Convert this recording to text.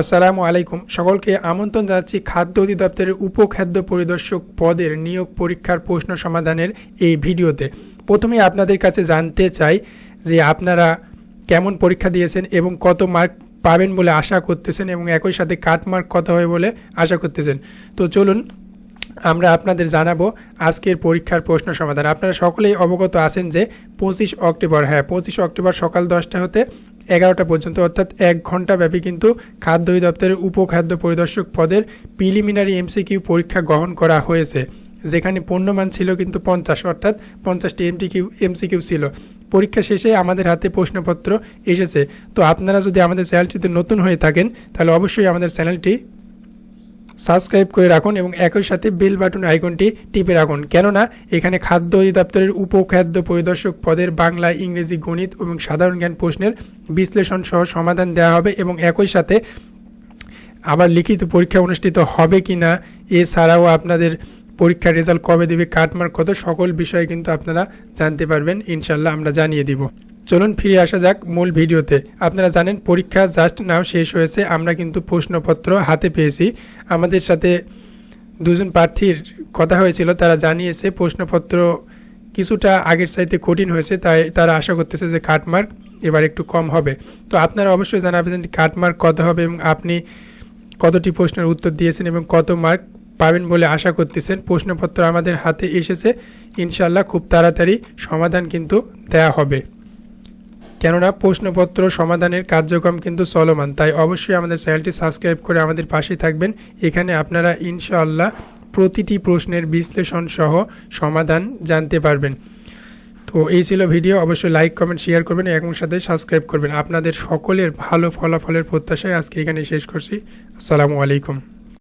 আসসালামু আলাইকুম। সকলকে আমন্ত্রণ জানাচ্ছি খাদ্য অধিদপ্তরের উপখাদ্য পরিদর্শক পদের নিয়োগ পরীক্ষার প্রশ্ন সমাধানের এই ভিডিওতে। প্রথমে আপনাদের কাছে জানতে চাই যে আপনারা কেমন পরীক্ষা দিয়েছেন এবং কত মার্ক পাবেন বলে আশা করতেছেন এবং একই সাথে কাট মার্ক কত হবে বলে আশা করতেছেন। তো চলুন আমরা আপনাদের জানাব আজকের পরীক্ষার প্রশ্ন সমাধান। আপনারা সকলেই অবগত আছেন যে পঁচিশ অক্টোবর হ্যাঁ পঁচিশ অক্টোবর সকাল দশটা হতে এগারোটা পর্যন্ত, অর্থাৎ এক ঘণ্টা ব্যাপী কিন্তু খাদ্য অধিদপ্তরের উপখাদ্য পরিদর্শক পদের প্রিলিমিনারি এমসিকিউ পরীক্ষা গ্রহণ করা হয়েছে, যেখানে পূর্ণমান ছিল কিন্তু পঞ্চাশ, অর্থাৎ পঞ্চাশটি এমটি এমটিকিউ এমসিকিউ ছিল। পরীক্ষা শেষে আমাদের হাতে প্রশ্নপত্র এসেছে। তো আপনারা যদি আমাদের চ্যানেলটিতে নতুন হয়ে থাকেন, তাহলে অবশ্যই আমাদের চ্যানেলটি সাবস্ক্রাইব করে রাখুন এবং একই সাথে বেল বাটন আইকনটি টিপে রাখুন। কেননা, এখানে খাদ্য অধিদপ্তরের উপখাদ্য পরিদর্শক পদের বাংলা, ইংরেজি, গণিত এবং সাধারণ জ্ঞান প্রশ্নের বিশ্লেষণ সহ সমাধান দেওয়া হবে এবং একই সাথে আবার লিখিত পরীক্ষা অনুষ্ঠিত হবে কি না এছাড়াও আপনাদের পরীক্ষার রেজাল্ট কবে দেবে, কাটমার্ক কত, সকল বিষয়ে কিন্তু আপনারা জানতে পারবেন। ইনশাল্লাহ আমরা জানিয়ে দিব। চলুন ফিরে আসা যাক মূল ভিডিওতে। আপনারা জানেন, পরীক্ষা জাস্ট নাও শেষ হয়েছে। আমরা কিন্তু প্রশ্নপত্র হাতে পেয়েছি। আমাদের সাথে দুজন প্রার্থীর কথা হয়েছিল। তারা জানিয়েছে, প্রশ্নপত্র কিছুটা আগের চাইতে কঠিন হয়েছে, তাই তারা আশা করতেছে যে কাটমার্ক এবার একটু কম হবে। তো আপনারা অবশ্যই জানাবেন কাটমার্ক কত হবে এবং আপনি কতটি প্রশ্নের উত্তর দিয়েছেন এবং কত মার্ক পাবেন বলে আশা করতেছেন। প্রশ্নপত্র আমাদের হাতে এসেছে। ইনশাল্লাহ খুব তাড়াতাড়ি সমাধান কিন্তু দেয়া হবে। কেননা প্রশ্নপত্র সমাধানের কার্যক্রম কিন্তু চলমান, তাই অবশ্যই আমাদের চ্যানেলটি সাবস্ক্রাইব করে আমাদের পাশে থাকবেন। এখানে আপনারা ইনশাআল্লাহ প্রতিটি প্রশ্নের বিশ্লেষণ সহ সমাধান জানতে পারবেন। তো এই ছিল ভিডিও, অবশ্যই লাইক, কমেন্ট, শেয়ার করবেন এবং সাথে সাবস্ক্রাইব করবেন। আপনাদের সকলের ভালো ফলাফলের প্রত্যাশায় আজকে এখানে শেষ করছি। আসসালামু আলাইকুম।